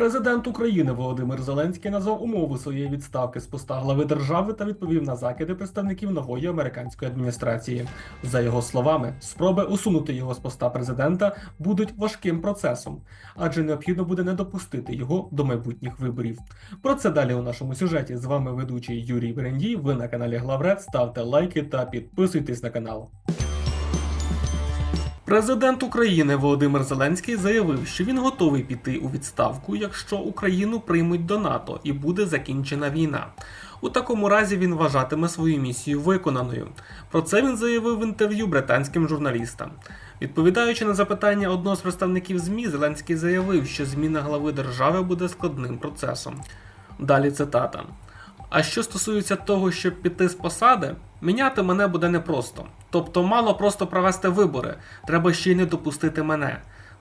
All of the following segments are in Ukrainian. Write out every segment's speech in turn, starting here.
Президент України Володимир Зеленський назвав умови своєї відставки з поста глави держави та відповів на закиди представників нової американської адміністрації. За його словами, спроби усунути його з поста президента будуть важким процесом, адже необхідно буде не допустити його до майбутніх виборів. Про це далі у нашому сюжеті. З вами ведучий Юрій Берендій. Ви на каналі Главред. Ставте лайки та підписуйтесь на канал. Президент України Володимир Зеленський заявив, що він готовий піти у відставку, якщо Україну приймуть до НАТО і буде закінчена війна. У такому разі він вважатиме свою місію виконаною. Про це він заявив в інтерв'ю британським журналістам. Відповідаючи на запитання одного з представників ЗМІ, Зеленський заявив, що зміна глави держави буде складним процесом. Далі цитата. А що стосується того, щоб піти з посади, міняти мене буде непросто. Тобто мало просто провести вибори, треба ще й не допустити мене.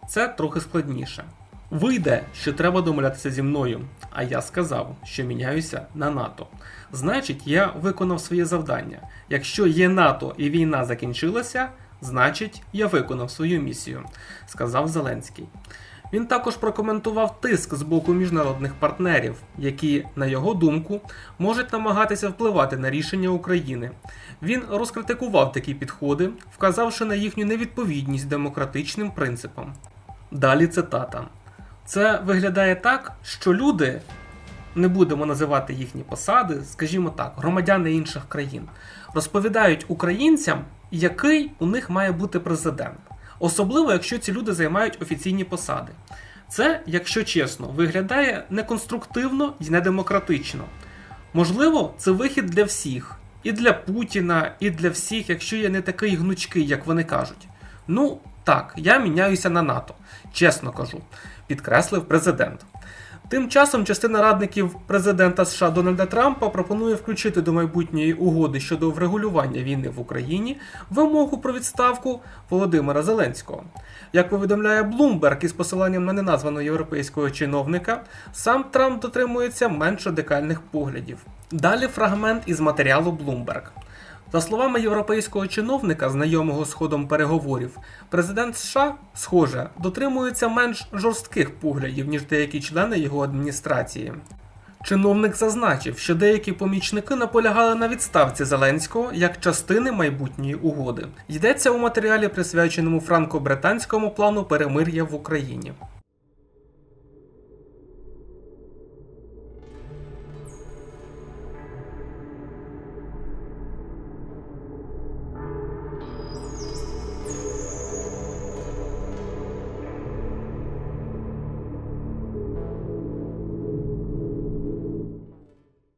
Це трохи складніше. Вийде, що треба домовлятися зі мною, а я сказав, що міняюся на НАТО. Значить, я виконав своє завдання. Якщо є НАТО і війна закінчилася, значить я виконав свою місію, сказав Зеленський. Він також прокоментував тиск з боку міжнародних партнерів, які, на його думку, можуть намагатися впливати на рішення України. Він розкритикував такі підходи, вказавши на їхню невідповідність демократичним принципам. Далі цитата: Це виглядає так, що люди, не будемо називати їхні посади, скажімо так, громадяни інших країн, розповідають українцям, який у них має бути президент. Особливо, якщо ці люди займають офіційні посади. Це, якщо чесно, виглядає неконструктивно і недемократично. Можливо, це вихід для всіх, і для Путіна, і для всіх, якщо я не такий гнучкий, як вони кажуть. Ну, так, я міняюся на НАТО, чесно кажу, підкреслив президент. Тим часом частина радників президента США Дональда Трампа пропонує включити до майбутньої угоди щодо врегулювання війни в Україні вимогу про відставку Володимира Зеленського. Як повідомляє Bloomberg із посиланням на неназваного європейського чиновника, сам Трамп дотримується менш радикальних поглядів. Далі фрагмент із матеріалу Bloomberg. За словами європейського чиновника, знайомого з ходом переговорів, президент США, схоже, дотримується менш жорстких поглядів, ніж деякі члени його адміністрації. Чиновник зазначив, що деякі помічники наполягали на відставці Зеленського як частини майбутньої угоди. Йдеться у матеріалі, присвяченому франко-британському плану перемир'я в Україні.